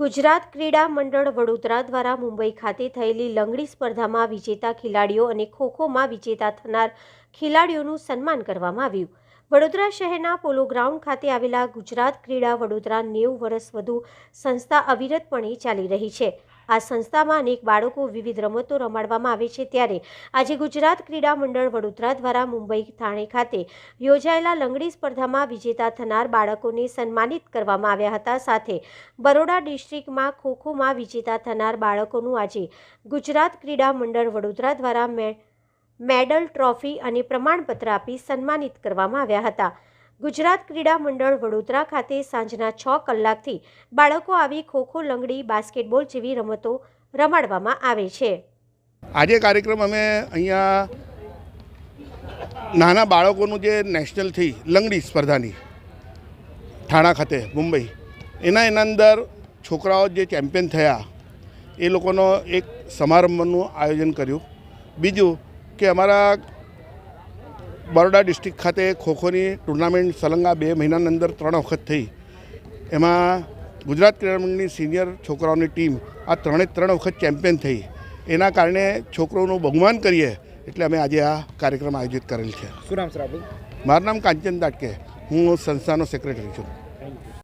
ગુજરાત ક્રીડા મંડળ વડોદરા દ્વારા મુંબઈ ખાતે થયેલી લંગડી સ્પર્ધામાં વિજેતા ખેલાડીઓ અને ખોખોમાં વિજેતા થનાર ખેલાડીઓનું સન્માન કરવામાં આવ્યું. વડોદરા શહેરના પોલો ગ્રાઉન્ડ ખાતે આવેલા ગુજરાત ક્રીડા વડોદરા નેવું વર્ષ વધુ સંસ્થા અવિરતપણે ચાલી રહી છે. આ સંસ્થામાં અનેક બાળકો વિવિધ રમતો રમાડવામાં આવે છે ત્યારે આજે ગુજરાત ક્રીડા મંડળ વડોદરા દ્વારા મુંબઈ થાણે ખાતે યોજાયેલા લંગડી સ્પર્ધામાં વિજેતા થનાર બાળકોને સન્માનિત કરવામાં આવ્યા હતા. સાથે બરોડા ડિસ્ટ્રિક્ટમાં ખોખોમાં વિજેતા થનાર બાળકોનું આજે ગુજરાત ક્રીડા મંડળ વડોદરા દ્વારા મેડલ ટ્રોફી અને પ્રમાણપત્ર આપી સન્માનિત કરવામાં આવ્યા હતા. ગુજરાત ક્રીડા મંડળ વડોદરા ખાતે સાંજના છ કલાકથી બાળકો આવી ખોખો લંગડી, બાસ્કેટબોલ જેવી રમતો રમાડવામાં આવે છે. આજે કાર્યક્રમ અમે અહીંયા નાના બાળકોનું જે નેશનલ થઈ લંગડી સ્પર્ધાની થાણા ખાતે, મુંબઈ, એના એના અંદર છોકરાઓ જે ચેમ્પિયન થયા, એ લોકોનો એક સમારંભનું આયોજન કર્યું. બીજું કે અમારા બરોડા ડિસ્ટ્રિક્ટ ખાતે ખોખોની ટુર્નામેન્ટ સલંગા બે મહિનાની અંદર ત્રણ વખત થઈ. એમાં ગુજરાત ક્રિકેટની સિનિયર છોકરાઓની ટીમ આ ત્રણે ત્રણ વખત ચેમ્પિયન થઈ. એના કારણે છોકરોનું બહુમાન કરીએ એટલે અમે આજે આ કાર્યક્રમ આયોજિત કરેલ છે. શું નામ સર મારું નામ કાંચન દાટકે. હું સંસ્થાનો સેક્રેટરી છું.